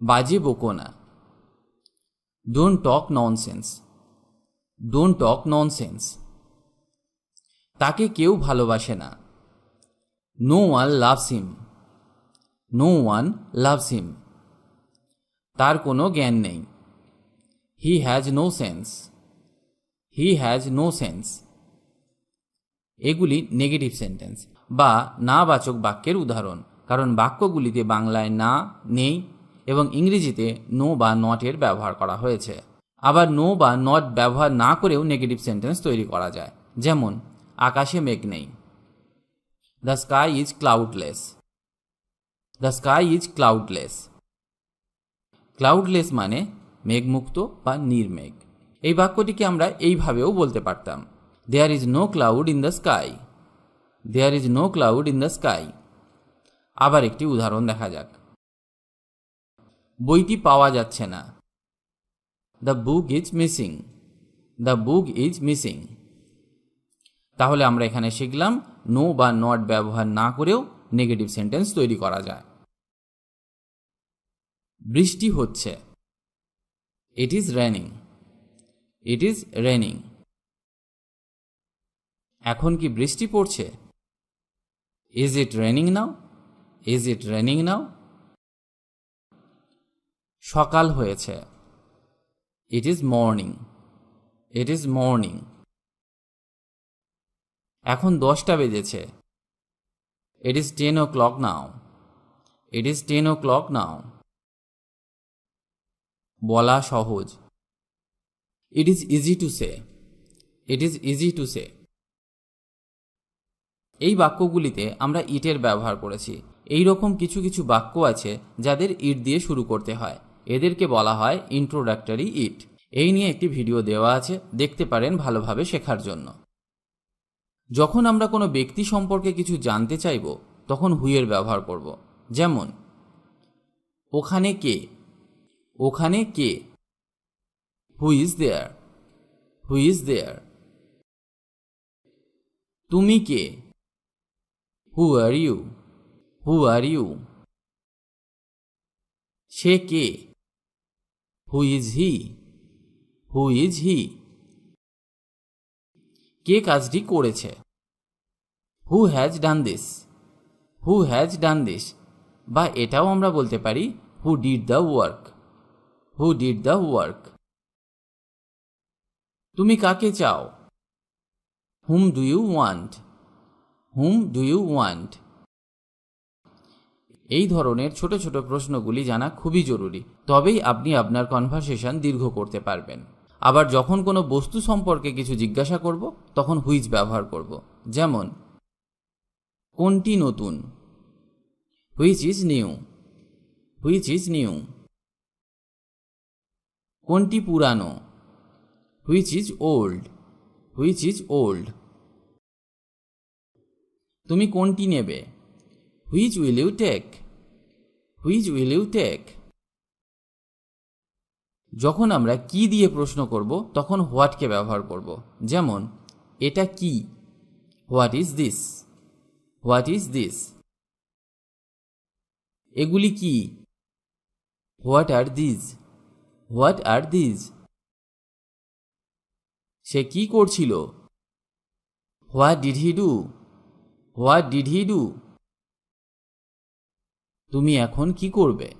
বাজে বকো না। Don't talk nonsense don't talk nonsense তাকে কেউ ভালোবাসে না। No one loves him no one loves him তার কোনো জ্ঞান নেই। He has no sense he has no sense এগুলি নেগেটিভ সেন্টেন্স বা না বাচক বাক্যের উদাহরণ। কারণ বাক্যগুলিতে বাংলায় না, নেই এবং ইংরেজিতে নো বা নট এর ব্যবহার করা হয়েছে। আবার নো বা নট ব্যবহার না করেও নেগেটিভ সেন্টেন্স তৈরি করা যায়। যেমন, আকাশে মেঘ নেই। The sky is cloudless the sky is cloudless cloudless মানে মেঘমুক্ত বা নির্মেঘ। এই বাক্যটিকে আমরা এইভাবেও বলতে পারতাম। There is no cloud in the sky there is no cloud in the sky আবার একটি উদাহরণ দেখা যাক। বইটি পাওয়া যাচ্ছে না। The book is missing the book is missing তাহলে আমরা এখানে শিখলাম নো বা নট ব্যবহার না করেও নেগেটিভ সেন্টেন্স তৈরি করা যায়। বৃষ্টি হচ্ছে। It is raining it is raining এখন কি বৃষ্টি পড়ছে? Is it raining now is it raining now সকাল হয়েছে। It is morning it is morning এখন দশটা বেজেছে। It is ten o'clock now it is ten o'clock now বলা সহজ। It is easy to say it is easy to say এই বাক্যগুলিতে আমরা ইটের ব্যবহার করেছি। এই রকম কিছু কিছু বাক্য আছে যাদের ইট দিয়ে শুরু করতে হয়। এদেরকে বলা হয় ইন্ট্রোডাক্টরি ইট এই নিয়ে একটি ভিডিও দেওয়া আছে, দেখতে পারেন ভালোভাবে শেখার জন্য। যখন আমরা কোনো ব্যক্তি সম্পর্কে কিছু জানতে চাইব, তখন হুইয়ের ব্যবহার করব? যেমন, ওখানে কে? ওখানে কে? Who is there who is there তুমি কে? Who are you who are you say K? Who is he who is he কে কাজটি করেছে? Who has done this who has done this বা এটাও আমরা বলতে পারি who did the work who did the work তুমি কাকে চাও? Whom do you want whom do you want এই ধরনের ছোট ছোট প্রশ্নগুলি জানা খুবই জরুরি, তবেই আপনি আপনার কনভারসেশন দীর্ঘ করতে পারবেন। আবার যখন কোনো বস্তু সম্পর্কে কিছু জিজ্ঞাসা করব, তখন হুইজ ব্যবহার করব। যেমন, কোনটি নতুন? Which is new? Which is new? কোনটি পুরানো? Which is old? Which is old? তুমি কোনটি নেবে? Which will you take which will you take যখন আমরা কি দিয়ে প্রশ্ন করব, তখন হোয়াটকে ব্যবহার করব। যেমন, এটা কি? What is this what is this এগুলি কি? What are these what are these সে কি করছিল? What did he do what did he do তুমি এখন কি করবে?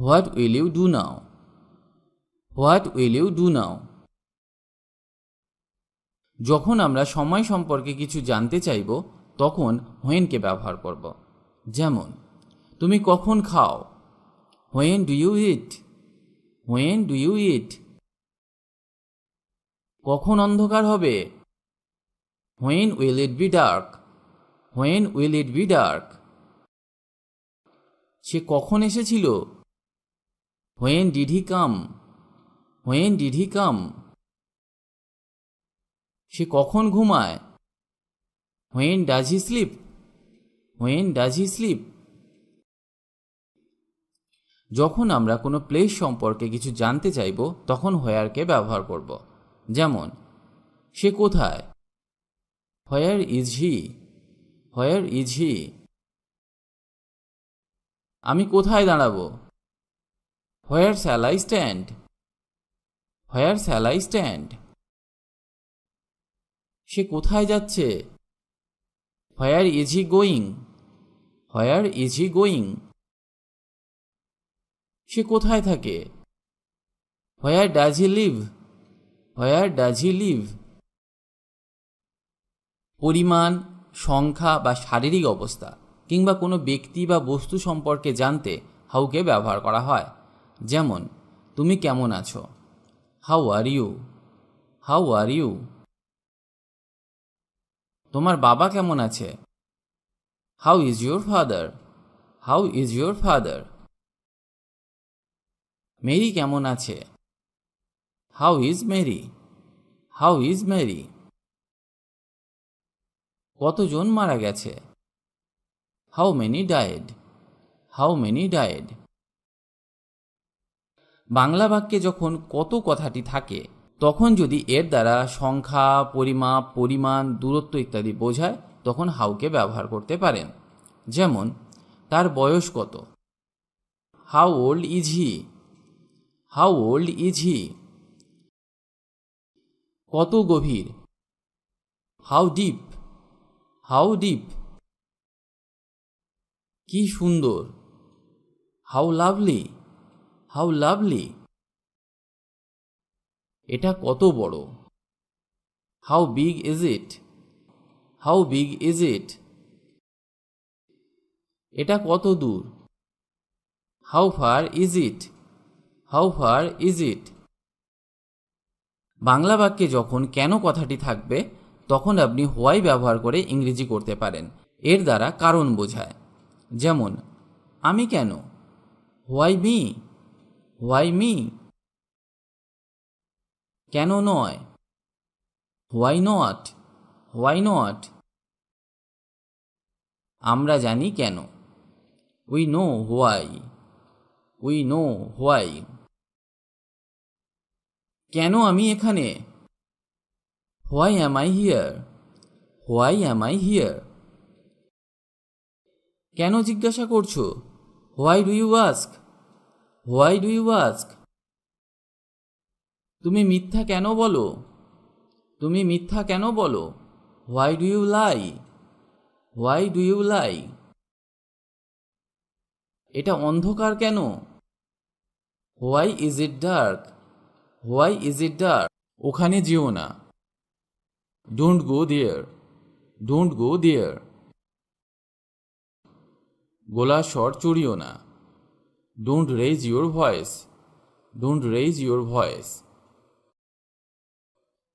What will you do now what will you do now যখন আমরা সময় সম্পর্কে কিছু জানতে চাইব, তখন হোয়েনকে ব্যবহার করব। যেমন, তুমি কখন খাও? When do you eat when do you eat কখন অন্ধকার হবে? When will it be dark when will it be dark সে কখন এসেছিল? When did he come, when did he come. সে কখন ঘুমায়? When does he sleep? When does he sleep? যখন আমরা কোনো প্লেস সম্পর্কে কিছু জানতে চাইব, তখন হোয়ারকে ব্যবহার করব। যেমন, সে কোথায়? Where is he? Where is he? আমি কোথায় দাঁড়াবো? Where shall I stand where shall I stand সে কোথায় যাচ্ছে? Where is he going where is he going সে কোথায় থাকে? Where does he live where does he live পরিমাণ, সংখ্যা বা শারীরিক অবস্থা। কিংবা কোনো ব্যক্তি বা বস্তু সম্পর্কে জানতে হাউকে ব্যবহার করা হয়। যেমন, তুমি কেমন আছো? How are you? How are you? তোমার বাবা কেমন আছে? How is your father? How is your father? Mary কেমন আছে? How is Mary? How is Mary? কতজন মারা গেছে? How many died how many died Bangla বাক্যে যখন কত কথাটি থাকে, তখন যদি এর দ্বারা সংখ্যা, পরিমাপ, পরিমাণ, দূরত্ব ইত্যাদি বোঝায়, তখন হাউকে ব্যবহার করতে পারেন। যেমন, তার বয়স কত? How old is he how old is he কত গভীর? হাউ ডিপ হাউ ডিপ কি সুন্দর। হাউ লাভলি হাউ লাভলি এটা কত বড়। How big is it how big is it এটা কত দূর। How far is it how far is it Bangla বাক্যে যখন কেন কথাটি থাকবে, তখন আপনি হোয়াই ব্যবহার করে ইংরেজি করতে পারেন। এর দ্বারা কারণ বোঝায়। যেমন, আমি কেন? হোয়াই মি হোয়াই মি কেন নয়? হোয়াই নট হোয়াই নট আমরা জানি কেন। We know why we know why কেন আমি এখানে? Why am I here why am I here কেন জিজ্ঞাসা করছ? Why do you ask why do you ask তুমি মিথ্যা কেন বলো? তুমি মিথ্যা কেন বলো? Why do you lie why do you lie এটা অন্ধকার কেন? Why is it dark why is it dark ওখানে যেও না। Don't go there don't go দেয়ার গোলা স্বর চড়িও না। Don't raise your voice don't raise your voice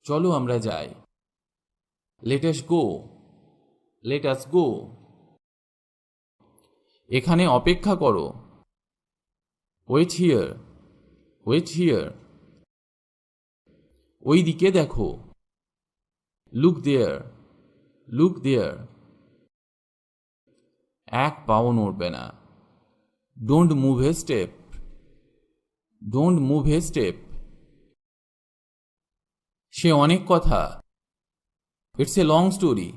চলো আমরা যাই। Let us go let us গো এখানে অপেক্ষা করো। ওয়েট হিয়ার ওয়েট হিয়ার ওই দিকে দেখো। লুক দেয়ার লুক দেয়ার এক পাও নড়বে না। Don't move a step don't move a step সে অনেক কথা। It's a long story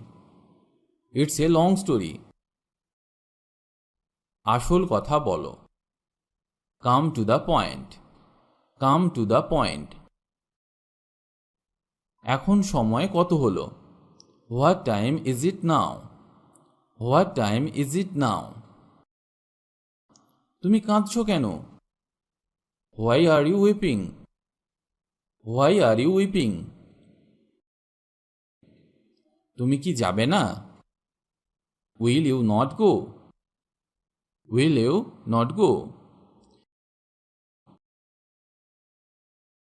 it's a long story আসল কথা বলো। Come to the point come to the point এখন সময় কত হলো? What time is it now what time is it now? তুমি কাঁদছো কেন? Why are you weeping? Why are you weeping? তুমি কি যাবে না? Will you not go? Will you not go?